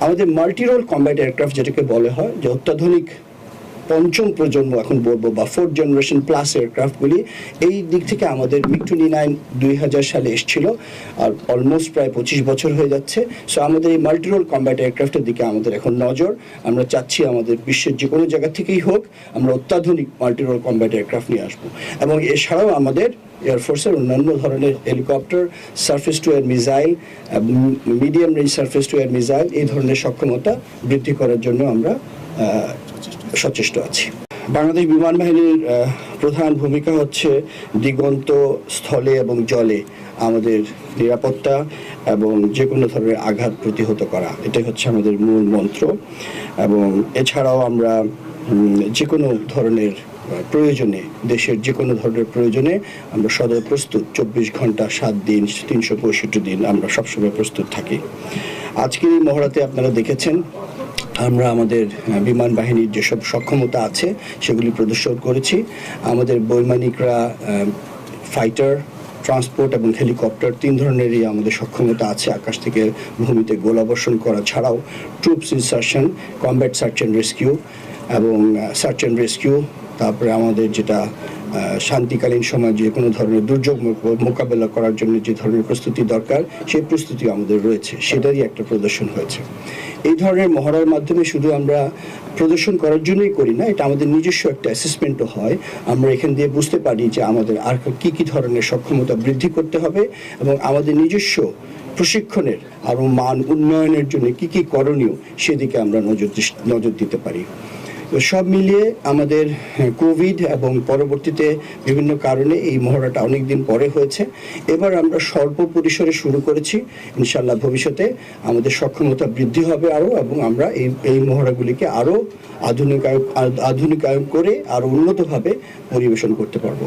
আমাদের multirole combat aircraft যেটাকে বলা হয় যে অত্যাধুনিক পঞ্চম প্রজন্ম এখন বলব, বা ফোর্থ জেনারেশন প্লাস এয়ারক্রাফটগুলি এই দিক থেকে আমাদের মিগ টোয়েন্টি নাইন দুই হাজার সালে এসেছিল, আর অলমোস্ট প্রায় পঁচিশ বছর হয়ে যাচ্ছে। সো আমাদের এই মাল্টিরোল কম্ব্যাট এয়ারক্রাফটের দিকে আমাদের এখন নজর। আমরা চাচ্ছি আমাদের বিশ্বের যে কোনো জায়গা থেকেই হোক, আমরা অত্যাধুনিক মাল্টিরোল কম্ব্যাট এয়ারক্রাফট নিয়ে আসব। এবং এছাড়াও আমাদের এয়ারফোর্সের অন্যান্য ধরনের helicopter surface to air missile medium range surface to air missile এই ধরনের সক্ষমতা বৃদ্ধি করার জন্য আমরা সচেষ্ট আছি। বাংলাদেশ বিমান বাহিনীর প্রধান ভূমিকা হচ্ছে দিগন্ত স্থলে এবং জলে আমাদের নিরাপত্তা এবং যে কোনো ধরনের আঘাত প্রতিহত করা। এটাই হচ্ছে আমাদের মূল মন্ত্র। এবং এছাড়াও আমরা যে কোনো ধরনের প্রয়োজনে, দেশের যে কোনো ধরনের প্রয়োজনে আমরা সদয় প্রস্তুত। চব্বিশ ঘণ্টা, সাত দিন, তিনশো পঁয়ষট্টি দিন আমরা সবসময় প্রস্তুত থাকি। আজকের এই মহড়াতে আপনারা দেখেছেন আমরা আমাদের বিমান বাহিনীর যেসব সক্ষমতা আছে, সেগুলি প্রদর্শন করেছি। আমাদের বৈমানিকরা ফাইটার, ট্রান্সপোর্ট এবং হেলিকপ্টার, তিন ধরনেরই আমাদের সক্ষমতা আছে আকাশ থেকে ভূমিতে গোলাবর্ষণ করা ছাড়াও troops insertion, combat search and rescue এবং সার্চ অ্যান্ড রেস্কিউ, তারপরে আমাদের যেটা শান্তিকালীন সময় যে কোনো ধরনের দুর্যোগ মোকাবেলা করার জন্য যে ধরনের প্রস্তুতি দরকার, সেই প্রস্তুতি আমাদের রয়েছে। সেটারই একটা প্রদর্শন হয়েছে। এই ধরনের মহড়ার মাধ্যমে শুধু আমরা প্রদর্শন করার জন্যই করি না, এটা আমাদের নিজস্ব একটা অ্যাসেসমেন্টও হয়। আমরা এখান দিয়ে বুঝতে পারি যে আমাদের আর কি কি ধরনের সক্ষমতা বৃদ্ধি করতে হবে এবং আমাদের নিজস্ব প্রশিক্ষণের আরও মান উন্নয়নের জন্য কি কি করণীয় সেদিকে আমরা নজর নজর দিতে পারি। তো সব মিলিয়ে আমাদের কোভিড এবং পরবর্তীতে বিভিন্ন কারণে এই মহড়াটা অনেক দিন পরে হয়েছে। এবার আমরা স্বল্প পরিসরে শুরু করেছি। ইনশাল্লাহ ভবিষ্যতে আমাদের সক্ষমতা বৃদ্ধি হবে আরও এবং আমরা এই এই মহড়াগুলিকে আরও আধুনিকায়ন আধুনিকায়ন করে আরও উন্নতভাবে পরিবেশন করতে পারব।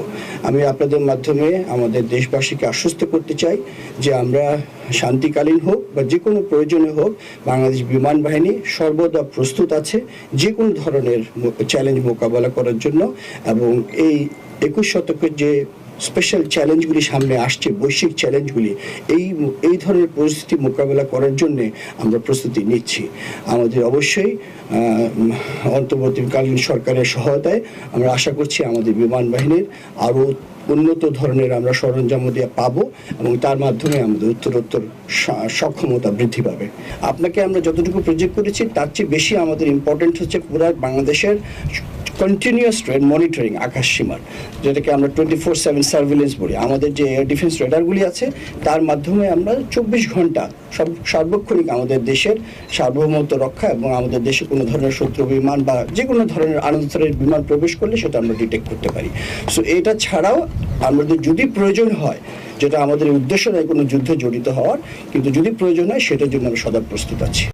আমি আপনাদের মাধ্যমে আমাদের দেশবাসীকে আশ্বস্ত করতে চাই যে আমরা শান্তিকালীন হোক বা যে কোনো প্রয়োজনে হোক বাংলাদেশ বিমান বাহিনী সর্বদা প্রস্তুত আছে। যে কোনো ধরনের চ্যালেঞ্জ মোকাবেলা করার জন্য এবং এই একুশ শতকের যে স্পেশাল চ্যালেঞ্জগুলি সামনে আসছে, বৈশ্বিক চ্যালেঞ্জগুলি এই এই ধরনের পরিস্থিতি মোকাবেলা করার জন্যে আমরা প্রস্তুতি নিচ্ছি। আমাদের অবশ্যই অন্তর্বর্তীকালীন সরকারের সহায়তায় আমরা আশা করছি আমাদের বিমান বাহিনীর আরও উন্নত ধরনের আমরা সরঞ্জাম দিয়ে পাবো এবং তার মাধ্যমে আমাদের উত্তরোত্তর সক্ষমতা বৃদ্ধি পাবে। আপনাকে আমরা যতটুকু প্রজেক্ট করেছি, তার চেয়ে বেশি আমাদের ইম্পর্টেন্ট হচ্ছে পুরো বাংলাদেশের কন্টিনিউয়াস ট্রেড মনিটরিং আকাশ সীমার যেটাকে আমরা টোয়েন্টি ফোর সেভেন সার্ভিলেন্স বলি। আমাদের যে এয়ার ডিফেন্স রেডারগুলি আছে, তার মাধ্যমে আমরা চব্বিশ ঘণ্টা সব সার্বক্ষণিক আমাদের দেশের সার্বভৌমত্ব রক্ষা এবং আমাদের দেশে কোনো ধরনের শত্রু বিমান বা যে কোনো ধরনের আনন্দরের বিমান প্রবেশ করলে সেটা আমরা ডিটেক্ট করতে পারি। সো এটা ছাড়াও আমাদের যদি প্রয়োজন হয়, যেটা আমাদের উদ্দেশ্য নয় কোনো যুদ্ধে জড়িত হওয়ার, কিন্তু যদি প্রয়োজন হয়, সেটার জন্য আমরা সদা প্রস্তুত আছি।